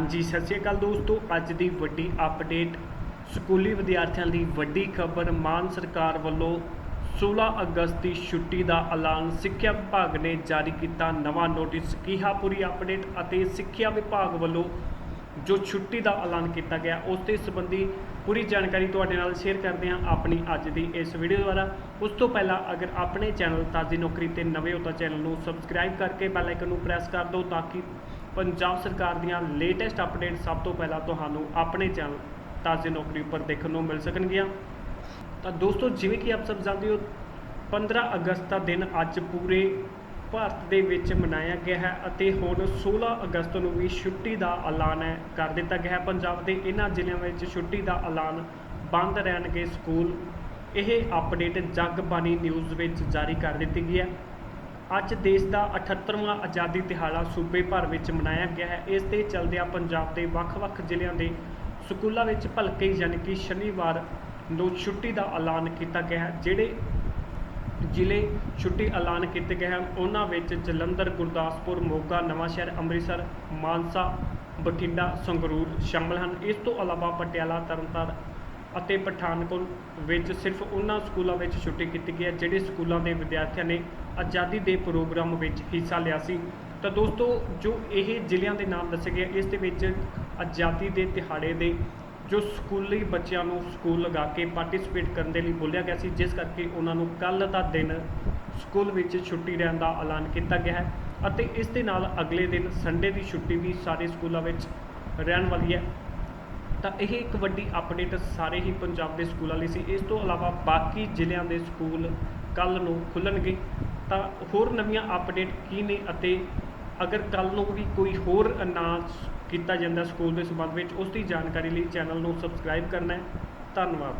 ਹਾਂਜੀ, ਸਤਿ ਸ਼੍ਰੀ ਅਕਾਲ ਦੋਸਤੋ। ਅੱਜ ਦੀ ਵੱਡੀ ਅਪਡੇਟ ਸਕੂਲੀ ਵਿਦਿਆਰਥੀਆਂ ਦੀ ਵੱਡੀ ਖਬਰ, ਮਾਨ ਸਰਕਾਰ ਵੱਲੋਂ 16 ਅਗਸਤ ਦੀ ਛੁੱਟੀ ਦਾ ਐਲਾਨ। ਸਿੱਖਿਆ ਵਿਭਾਗ ਨੇ ਜਾਰੀ ਕੀਤਾ ਨਵਾਂ ਨੋਟਿਸ ਕੀ ਪੂਰੀ ਅਪਡੇਟ ਅਤੇ ਸਿੱਖਿਆ ਵਿਭਾਗ ਵੱਲੋਂ ਜੋ ਛੁੱਟੀ ਦਾ ਐਲਾਨ ਕੀਤਾ ਗਿਆ, ਉਸ ਦੇ ਸੰਬੰਧੀ ਪੂਰੀ ਜਾਣਕਾਰੀ ਤੁਹਾਡੇ ਨਾਲ ਸ਼ੇਅਰ ਕਰਦੇ ਹਾਂ ਆਪਣੀ ਅੱਜ ਦੀ ਇਸ ਵੀਡੀਓ ਦੁਆਰਾ। ਉਸ ਤੋਂ ਪਹਿਲਾਂ ਅਗਰ ਆਪਣੇ ਚੈਨਲ ਤਾਜ਼ੀ ਨੌਕਰੀ ਤੇ ਨਵੇਂ ਹੋ ਤਾਂ ਚੈਨਲ ਨੂੰ ਸਬਸਕ੍ਰਾਈਬ ਕਰਕੇ ਬੈਲ ਆਈਕਨ ਨੂੰ ਪ੍ਰੈਸ ਕਰ ਦਿਓ ਤਾਂ ਕਿ ਪੰਜਾਬ ਸਰਕਾਰ ਦੀਆਂ ਲੇਟੈਸਟ ਅਪਡੇਟ ਸਭ ਤੋਂ ਪਹਿਲਾਂ ਤੁਹਾਨੂੰ ਆਪਣੇ ਚੈਨਲ ਤਾਜ਼ੀ ਨੌਕਰੀ ਉੱਪਰ ਦੇਖਣ ਨੂੰ ਮਿਲ ਸਕਣਗੀਆਂ। ਤਾਂ ਦੋਸਤੋ, ਜਿਵੇਂ ਕਿ ਆਪ ਸਭ ਜਾਣਦੇ ਹੋ 15 ਅਗਸਤ ਦਾ ਦਿਨ ਅੱਜ ਪੂਰੇ ਭਾਰਤ ਦੇ ਵਿੱਚ ਮਨਾਇਆ ਗਿਆ ਹੈ ਅਤੇ ਹੁਣ 16 ਅਗਸਤ ਨੂੰ ਵੀ ਛੁੱਟੀ ਦਾ ਐਲਾਨ ਹੈ ਕਰ ਦਿੱਤਾ ਗਿਆ ਹੈ। ਪੰਜਾਬ ਦੇ ਇਹਨਾਂ ਜ਼ਿਲ੍ਹਿਆਂ ਵਿੱਚ ਛੁੱਟੀ ਦਾ ਐਲਾਨ ਬੰਦ ਰਹਿਣਗੇ ਸਕੂਲ। ਇਹ ਅਪਡੇਟ ਜਗਬਾਣੀ ਨਿਊਜ਼ ਵਿੱਚ ਜਾਰੀ ਕਰ ਦਿੱਤੀ ਗਈ ਹੈ। ਅੱਜ ਦੇਸ਼ ਦਾ 78ਵਾਂ ਆਜ਼ਾਦੀ ਦਿਹਾੜਾ ਸੂਬੇ ਭਰ ਵਿੱਚ ਮਨਾਇਆ ਗਿਆ ਹੈ। ਇਸ ਦੇ ਚਲਦਿਆਂ ਪੰਜਾਬ ਦੇ ਵੱਖ-ਵੱਖ ਜ਼ਿਲ੍ਹਿਆਂ ਦੇ ਸਕੂਲਾਂ ਵਿੱਚ ਭਲਕੇ ਯਾਨੀ ਕਿ ਸ਼ਨੀਵਾਰ ਨੂੰ ਛੁੱਟੀ ਦਾ ਐਲਾਨ ਕੀਤਾ ਗਿਆ ਹੈ। ਜਿਹੜੇ ਜ਼ਿਲ੍ਹੇ ਛੁੱਟੀ ਐਲਾਨ ਕੀਤੇ ਗਏ ਹਨ, ਉਹਨਾਂ ਵਿੱਚ ਜਲੰਧਰ, ਗੁਰਦਾਸਪੁਰ, ਮੋਗਾ, ਨਵਾਂਸ਼ਹਿਰ, ਅੰਮ੍ਰਿਤਸਰ, ਮਾਨਸਾ, ਬਠਿੰਡਾ, ਸੰਗਰੂਰ ਸ਼ਾਮਲ ਹਨ। ਇਸ ਤੋਂ ਇਲਾਵਾ ਪਟਿਆਲਾ, ਤਰਨਤਾਰਨ ਅਤੇ ਪਠਾਨਕੋਟ ਵਿੱਚ ਸਿਰਫ ਉਹਨਾਂ ਸਕੂਲਾਂ ਵਿੱਚ ਛੁੱਟੀ ਕੀਤੀ ਗਈ ਹੈ, ਜਿਹੜੇ ਸਕੂਲਾਂ ਦੇ ਵਿਦਿਆਰਥੀਆਂ ਨੇ ਆਜ਼ਾਦੀ ਦੇ ਪ੍ਰੋਗਰਾਮ ਵਿੱਚ ਹਿੱਸਾ ਲਿਆ ਸੀ। ਤਾਂ ਦੋਸਤੋ, ਜੋ ਇਹ ਜ਼ਿਲ੍ਹਿਆਂ ਦੇ ਨਾਮ ਦੱਸੇ ਗਏ ਇਸ ਦੇ ਵਿੱਚ ਆਜ਼ਾਦੀ ਦੇ ਦਿਹਾੜੇ ਦੇ ਜੋ ਸਕੂਲੀ ਬੱਚਿਆਂ ਨੂੰ ਸਕੂਲ ਲਗਾ ਕੇ ਪਾਰਟਿਸਿਪੇਟ ਕਰਨ ਦੇ ਲਈ ਬੋਲਿਆ ਗਿਆ ਸੀ, ਜਿਸ ਕਰਕੇ ਉਹਨਾਂ ਨੂੰ ਕੱਲ ਦਾ ਦਿਨ ਸਕੂਲ ਵਿੱਚ ਛੁੱਟੀ ਰਹਿਣ ਦਾ ਐਲਾਨ ਕੀਤਾ ਗਿਆ ਹੈ ਅਤੇ ਇਸ ਦੇ ਨਾਲ ਅਗਲੇ ਦਿਨ ਸੰਡੇ ਦੀ ਛੁੱਟੀ ਵੀ ਸਾਰੇ ਸਕੂਲਾਂ ਵਿੱਚ ਰਹਿਣ ਵਾਲੀ ਹੈ। ਤਾਂ ਇਹ ਇੱਕ ਵੱਡੀ ਅਪਡੇਟ ਸਾਰੇ ਹੀ ਪੰਜਾਬ ਦੇ ਸਕੂਲਾਂ ਲਈ ਸੀ। ਇਸ ਤੋਂ ਇਲਾਵਾ ਬਾਕੀ ਜ਼ਿਲ੍ਹਿਆਂ ਦੇ ਸਕੂਲ ਕੱਲ ਨੂੰ ਖੁੱਲਣਗੇ। ਤਾਂ ਹੋਰ ਨਵੀਆਂ ਅਪਡੇਟ ਕੀ ਨੇ ਅਤੇ ਅਗਰ ਕੱਲ ਨੂੰ ਵੀ ਕੋਈ ਹੋਰ ਅਨਾਉਂਸ ਕੀਤਾ ਜਾਂਦਾ ਸਕੂਲ ਦੇ ਸੰਬੰਧ ਵਿੱਚ, ਉਸ ਦੀ ਜਾਣਕਾਰੀ ਲਈ ਚੈਨਲ ਨੂੰ ਸਬਸਕ੍ਰਾਈਬ ਕਰਨਾ ਹੈ। ਧੰਨਵਾਦ।